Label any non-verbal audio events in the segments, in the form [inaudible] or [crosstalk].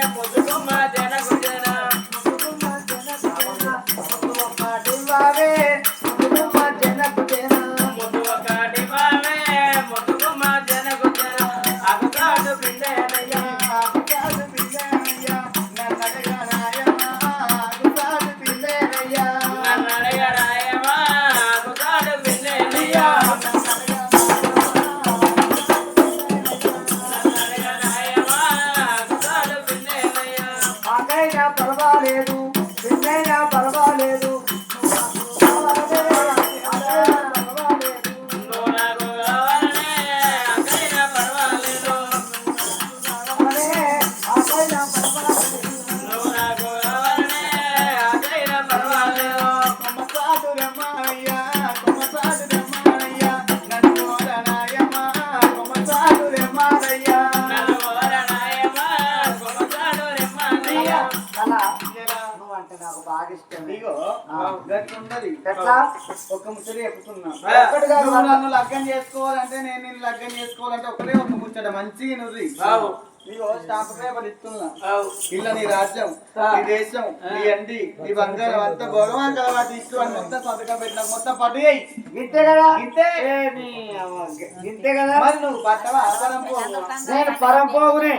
É, pode tomar, గట్లున్నది ముచ్చట చెప్పుకున్నా. నువ్వు నన్ను లగ్గం చేసుకోవాలంటే నేను నిన్ను లగ్గం చేసుకోవాలంటే ఒకటే ఒక ముచ్చట. మంచిగా నుర్రి ఆవు. నీకు స్టాంప్ పేపర్ ఇస్తున్నా. ఆవు. ఇలా నీ రాజ్యం నీ దేశం నీ అండి నీ బంగారం అంతా గౌరవం కలవాటి ఇష్టం అని మొత్తం సంతకం పెట్టిన మొత్తం పట్టు కదా? ఇంతే మరి నువ్వు పట్టవా? నేను పరంపోగునే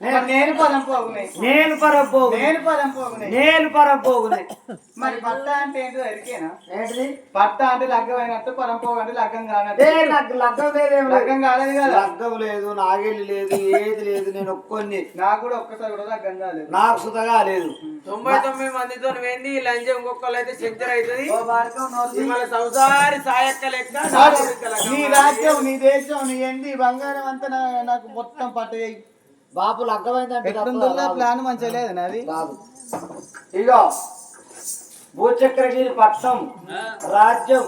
నేను పదం పోగునే నేను పరంపోగు నేను పదం పోగునే నేను పరంపోగునే. మరి పట్ట అంటే ఏంటో ఎరికేనా ఏంటిది? పట్ట అంటే లగ్గం అయినట్టు పరం పోగు అంటే లగ్గం ఏ కానట్టు. నాకు లగ్గం లేదేం లగ్గం కాలేదు కదా. లగ్గం లేదు నాగేళ్ళు లేదు ఏది లేదు నేను ఒక్కొని నాకు కూడా ఒక్కసారి కూడా లగ్గం కాలేదు. నాకు సుతగా లేదు తొంభై తొమ్మిది మందితో వేంది లంచం ఇంకొకళ్ళు అయితే చక్కెర అవుతుంది. సంసారి సాయక్క లెక్క నీ. రాజ్యం నీ దేశం నీ ఎండి బంగారం అంతా నాకు మొత్తం పట్టు చేయి బాపు లగ్గమైందంటే ఎట్లుందో ప్లాన్ మంచిగా లేదు నాది. కాదు ఇగో భూచక్రగిరి పట్నం రాజ్యం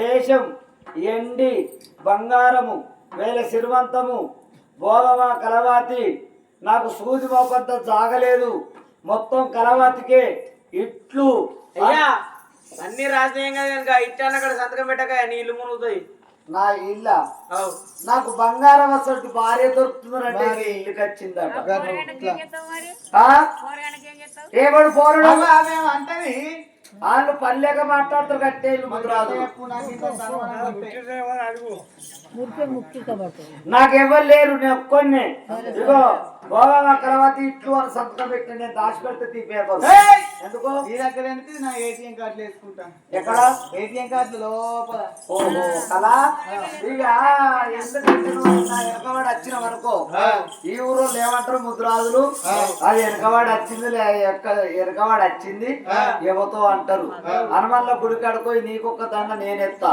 దేశం ఎండి బంగారము వేల సిరివంతము భోగమా కలవాతి. నాకు సూది మోకంత జాగలేదు. మొత్తం కలవాతికే ఇట్లు. అయ్యా అన్ని ఇట్టాను అక్కడ సంతకం పెట్టక నీ ఇల్లు మునుగుతాయి. నా ఇల్ల. నాకు బంగారం అసలు భార్య దొరుకుతుందంటే ఈ ఇల్లుకి వచ్చిందట? ఏమడు పోరడు? అంటది. వాళ్ళు పల్లెక కట్టేళ్ళు సన్మానం కొట్టే. నాకెవ్వరు లేరు నేను ఒక్కొన్నే. ఇగో భోగమా కలవాతి ఇట్లు అని సంతకం పెట్టి నేను దాచిపెడితే తీ పేపర్! ఎందుకు? నీ దగ్గర ఎందుకు నా ఏటీఎం కార్డులు వేసుకుంటా? ఎక్కడ? ఏటీఎం కార్డులు లోపల. ఓహో కదా? ఇక నువ్వు నా వెనకవాడు వచ్చిన వరకు ఈ ఊరు ఏమంటారు ముద్రాజులు అది వెనకవాడు వచ్చింది వెనకవాడు వచ్చింది. ఎవతో అంటారు? హనుమల్ల గుడి కడుకోయి నీకొక్క దండ నేనెత్తా.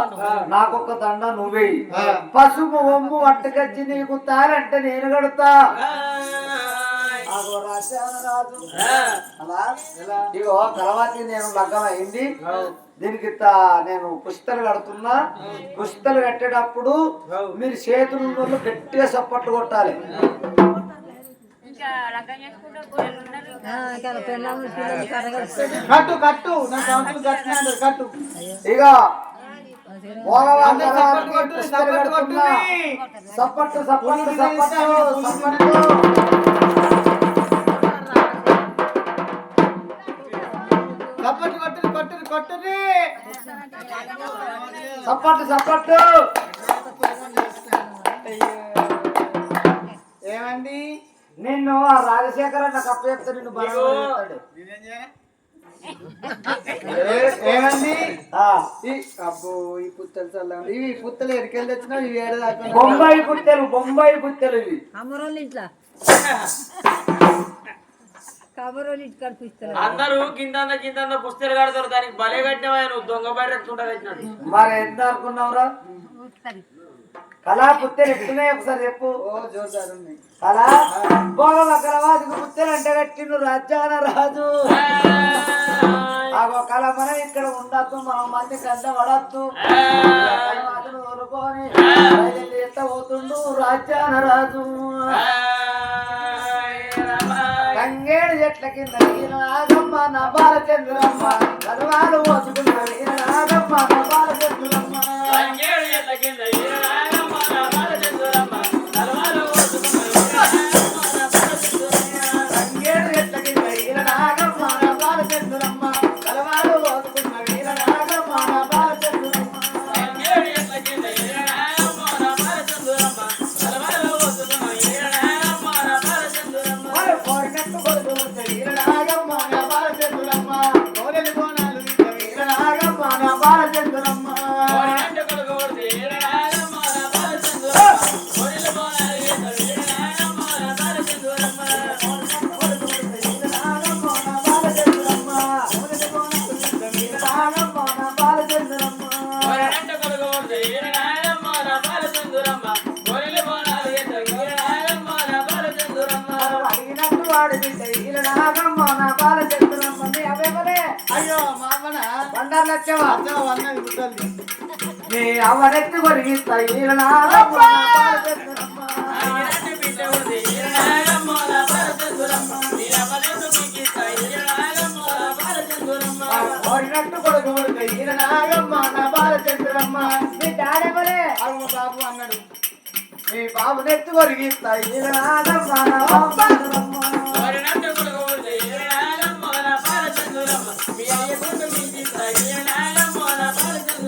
నాకొక్క దండ నువ్వే పసుపు ఒమ్ము పట్టుకొచ్చి నీకు తారంటే నేను కడతా. ఇగో తర్వాత నేను లగ్గం అయింది. దీనికి నేను పుస్తలు కడుతున్నా. పుస్తలు కట్టేటప్పుడు మీరు చేతులు గట్టిగా సప్పట్లు కొట్టాలి. కట్టు కట్టు. కట్టు. ఇక సప్పట్లు కప్పట్టు కొట్టుని కొట్టుని కొట్టుని సప్పట్లు సప్పట్లు ఏమండి? నిన్ను ఆ రాజశేఖర నాకు అప్ప చెప్తే నిన్ను ఏ- ఏమండి? ఆ. ఈ అబ్బో ఈ పుత్తలు చల్లండి. ఇవి పుత్తలు ఎరికెళ్ళి తెచ్చినా ఇవి ఏడు దాకా బొంబాయి పుత్తెలు బొంబాయి పుత్తెలు ఇవి. అమరోళ్ళు ఇంట్లో. [laughs] అందరూ కింద కింద పుస్తకాలు కడతారు. దానికి భలే కట్టినవా నువ్వు? దొంగ బయట కట్టినాడు మరి ఎంత అనుకున్నావురా కళా పుత్తెలు ఎట్లున్నాయి ఒకసారి చెప్పు. కళా? భోగం అగ్రవాదికి పుత్తెలు అంటే కట్టిండు రాజ్యాన రాజు. ఆగో కళ మనం ఇక్కడ ఉండద్దు మనం మంది కంట పడద్దు. అతను ఊరుకొని ఎట్ట పోతుండు రాజ్యాన రాజు. చెట్ల కింద వీర నాగమ్మ నా బాలచంద్రమ్మ. కలువాలు పోసుకున్న వీర నాగమ్మ నా బాలచంద్రమ్మ. పరచందురమ్మ కోరినట్టు కొడుకు కొడుకు ఈల నాగమ్మ నా బాల చెప్తున్నామ్మ నీ డాడెవరే అమ్మ బాబు అన్నాడు. నీ బాబు నెత్తి కొరిగిస్తా నా కొడుకు నా మీ అయ్య కొడుకు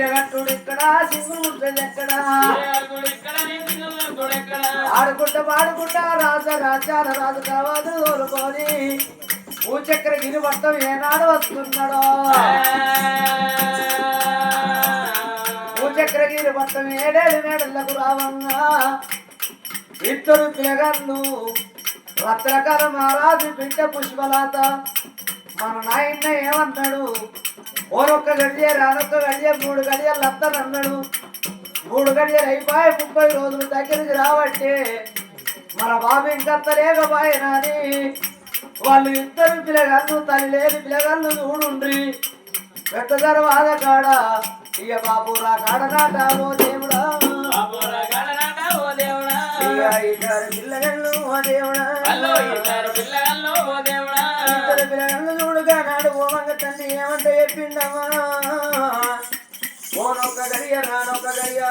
వీరగట్టుడు ఇక్కడ నీ సింగులు ఆడుకుంటా పాడుకుంటా రాజ రాజు కావాలి కోరుకొని భూచక్ర గిరి మొత్తం ఏనాడు వస్తున్నాడో? భూచక్రగిరి మొత్తం ఏడేడు మేడలకు రావంగా ఇద్దరు పిలగన్ను రత్నకర మహారాజు బిడ్డ పుష్పలాత. మన నాయన్న ఏమన్నాడు? ఓరొక్క గడియ రానొక్క గడియ మూడు గడియలు అత్తనన్నాడు మూడు గడియలు అయిపోయి ముప్పై రోజులు దగ్గరికి రాబట్టే మన బాబు ఇంకత్తలేకపోయినని వాళ్ళు ఇద్దరు పిల్లగాళ్ళు తల్లి లేని పిల్లగాళ్ళు చూడుండ్రి. పెద్ద తర్వాత కాడ ఇక బాబు రా కాడ నాటావో దేవుడా. ఇద్దరు పిల్లగాళ్ళు ఓ దేవుడా. ఇద్దరు పిల్లగాళ్ళు ఓ దేవుడా. చూడుగా నాడు ఓమంగ తండ్రి ఏమంటే చెప్పిండమ్మా ఓనొక్క గడియ నానొక్క గడియ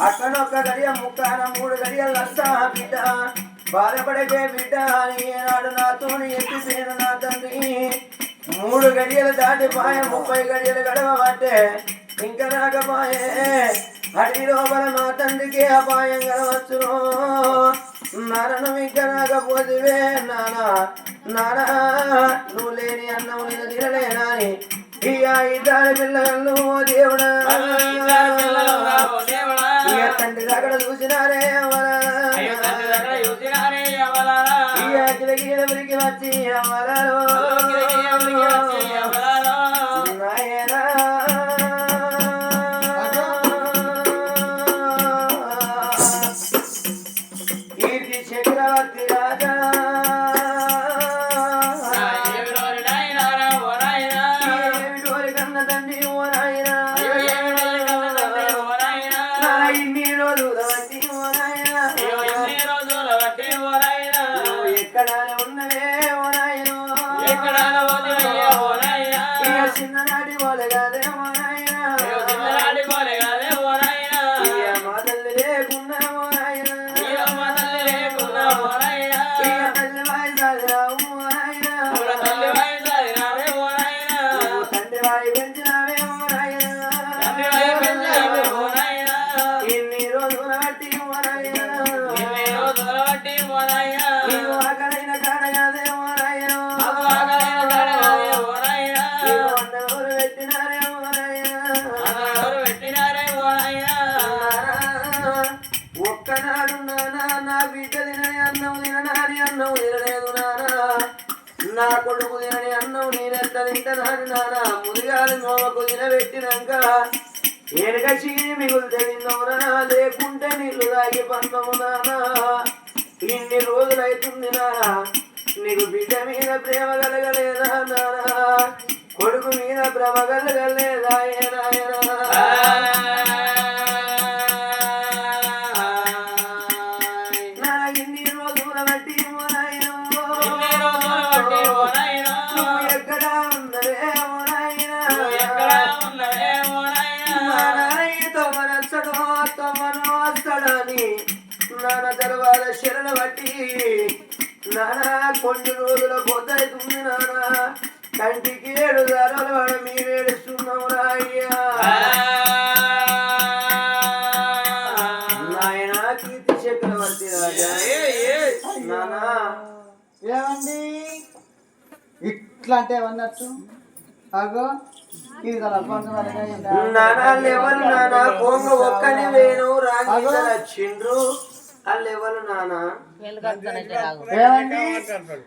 అక్కడొక్క గడియ ముక్కాన మూడు గడియలు వస్తా బిడ్డ బాధపడకే బిడ్డ అని ఏనాడు నాతోని ఎత్తిపోయిన నా తండ్రి మూడు గడియలు దాటి పాయ ముప్పై గడియలు గడవబట్టే ఇంకా రాకపాయే అడవి లోపల మా తండ్రికి అపాయం కలవచ్చును మరణం ఇంకా రాకపోతే నానా నానా నువ్వు లేని అన్నం నేను తినలేనా అని. ఈ ఇద్దరు పిల్లలు ఓ దేవుడా. ఇక తండ్రి దగ్గర చూసినారే అవరా. ఈ ఎవరికి వచ్చి అవరాలో. ఆకలైన కాడగాదే ఓ నాయనా నీకు అన్నగోరు పెట్టినారే ఓ నాయనా. అందరూ పెట్టినారే ఓ నాయనా ఒక్కనాడు నానా నా బిడ్డ తినని అన్నం తిననాని అన్నం తినలేదు నానా నా కొడుకు తినని అన్నం నేనెట్ట తింటనాని నానా ముదిగాలి నోమకు తినబెట్టినాక ఏనుక చీని మిగులుతే తిన్నవునా లేకుంటే నీళ్ళు తాగి పంతము నానా? ఇన్ని రోజులైతుంది నానా నీకు బిడ్డ మీద ప్రేమ కలగలేదా నానా? కొడుకు మీద భ్రమ కలగలేదా ఏనాయనా? బట్టి నానా కొన్ని రోజుల పొద్దవుతుంది నానా కంటికి ఏడు ధరలు వాడు మీరు ఏడుస్తున్నావు అయ్యా నాయన కీర్తి చక్రవర్తి రాజా. నానా. ఏమండి? ఇట్లా అంటే ఏమన్నట్టు అగో? నానా లెవెల్ నానా కొంగ ఒక్కని వేను రాగి వచ్చిండ్రు ఆ లెవెల్ నానా.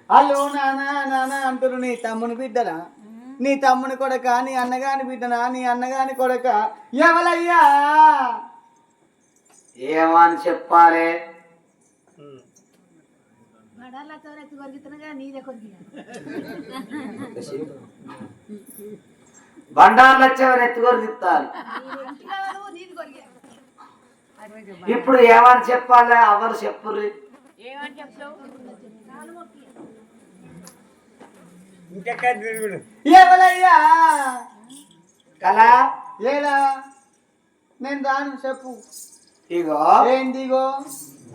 వాళ్ళు నానా నానా అంటారు నీ తమ్ముని బిడ్డరా నీ తమ్ముని కొడక నీ అన్నగాని బిడ్డనా నీ అన్నగాని కొడక ఎవలయ్యా? ఏమని చెప్పాలి. బండార్లు వచ్చేవారు ఎత్తుకొని తిప్పాలి ఇప్పుడు ఏమని చెప్పాలి ఎవరు చెప్పుర్రి? ఎవలయ్యా? కలా ఏలా నేను రాను చెప్పు. ఇగో. ఏందిగో?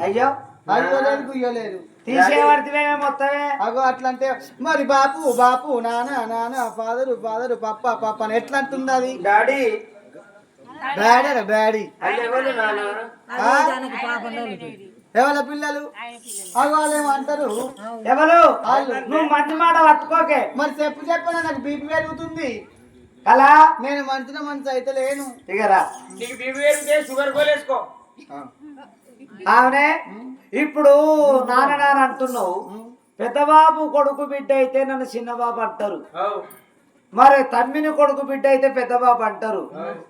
అయ్యో అయ్యోలేదు గుయ్యలేదు తీసేవాడితే మొత్తమే అగో అట్లా అంటే మరి బాపు బాపు నాన్న నాన్న ఫాదరు ఫాదరు పప్ప పప్ప అని ఎట్లా అంటుంది అది? డాడీ బ్యాడీ అది ఎవరు పిల్లలు? వాళ్ళేమో అంటారు? ఎవరు. నువ్వు మంచి మాట పట్టుకోకే. మరి చెప్పు చెప్పనా నాకు బీపీ పెరుగుతుంది. కలా నేను మంచిన మనసు అయితే లేను. ఇగరా నీకు బీపీ పెరిగితే షుగర్ కోలేసుకో ఆమెనే ఇప్పుడు నాన్న నాన్న అంటున్నావు. పెద్ద బాబు కొడుకు బిడ్డ అయితే నన్ను చిన్న బాబు అంటారు మరి తమ్మిని కొడుకు బిడ్డ అయితే పెద్ద బాబు అంటారు.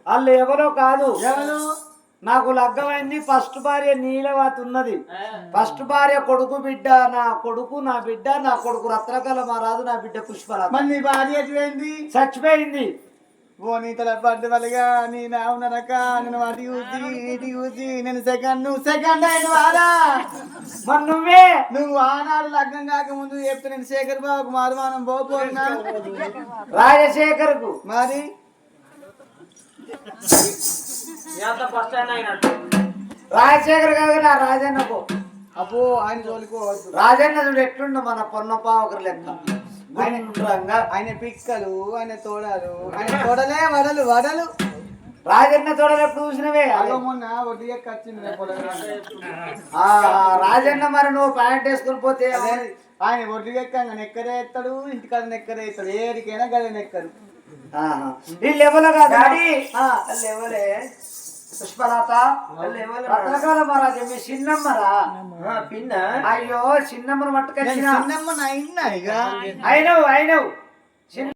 వాళ్ళు ఎవరో కాదు. నాకు లగ్గమైంది ఫస్ట్ భార్య నీలవతి ఉన్నది. ఫస్ట్ భార్య కొడుకు బిడ్డ నా కొడుకు నా బిడ్డ నా కొడుకు రత్నకల మహారాజు నా బిడ్డ ఎట్లయింది చచ్చిపోయింది. ఓ నీ తల పడ్డ వల్లగా నీ నావునరక నేను అటు చూసి ఇటు చూసి నేను సెకండ్ నువ్వు సెకండ్ అయిన వారా మరి నువ్వే? నువ్వు ఆనాడు లగ్గం కాకముందు చెప్తే నేను శేఖర్ బాబుకు మారుమానం పోతున్నా రాజశేఖర్కు మరి? ఫస్ట్ అయినట్టు. రాజశేఖర్ కాదు నా రాజన్నకు. అబ్బో ఆయన తోలుకోవద్దు రాజన్న చూడు ఎట్లుండు మన పొన్నపా ఒకరు లెక్క. గుండ్రంగా ఆయన పిక్కలు ఆయన తోడలు ఆయన తోడలే వడలు వడలు. రాజన్న తోడలు ఎప్పుడు చూసినవే? అగో మొన్న వడ్డీ వచ్చింది రాజన్న మరి నువ్వు ప్యాంట్ వేసుకుని పోతే ఆయన వడ్డీ ఎక్కంగా నెక్కరే ఎత్తాడు ఇంటికాడ నెక్కరే ఎత్తాడు ఏడికైనా గదే నెక్కరు. ఆహా. వీళ్ళు ఎవరు కాదు పుష్పలత రత్నకాల మహారాజు మీ చిన్నమ్మరా? పిన్న. అయ్యో చిన్నమ్మను నేను మట్టుకొచ్చిన చిన్నమ్మ అయినవు అయినవు.